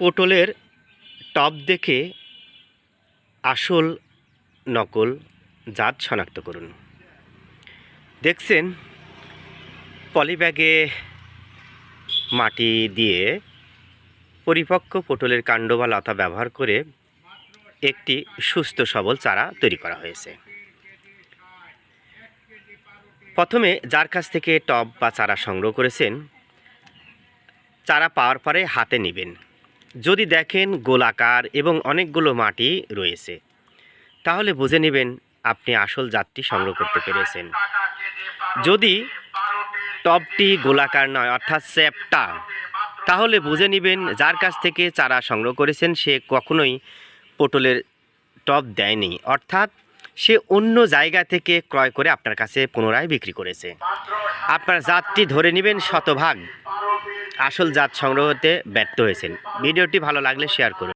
পটলের টপ দেখে আসল নকল জাত শনাক্ত করুন। দেখছেন পলিব্যাগে মাটি দিয়ে পরিপক্ক পটলের কাণ্ড বা লতা ব্যবহার করে একটি সুস্থ সবল চারা তৈরি করা হয়েছে। প্রথমে যার কাছ থেকে টব বা চারা সংগ্রহ করেছেন, চারা পাওয়ার পরে হাতে নেবেন। যদি দেখেন গোলাকার এবং অনেকগুলো মাটি রয়েছে, তাহলে বুঝে নেবেন আপনি আসল জাতটি সংগ্রহ করতে পেরেছেন। যদি টবটি গোলাকার নয়, অর্থাৎ স্যাপটা তাহলে বুঝে নেবেন যার কাছ থেকে চারা সংগ্রহ করেছেন সে কখনোই পটলের টব দেয়নি, অর্থাৎ সে অন্য জায়গা থেকে ক্রয় করে আপনার কাছে পুনরায় বিক্রি করেছে। আপনার জাতটি ধরে নেবেন শতভাগ। আসল জাত সংগ্রহ হতে ব্যর্থ হয়েছেন। ভিডিওটি ভালো লাগলে শেয়ার করুন।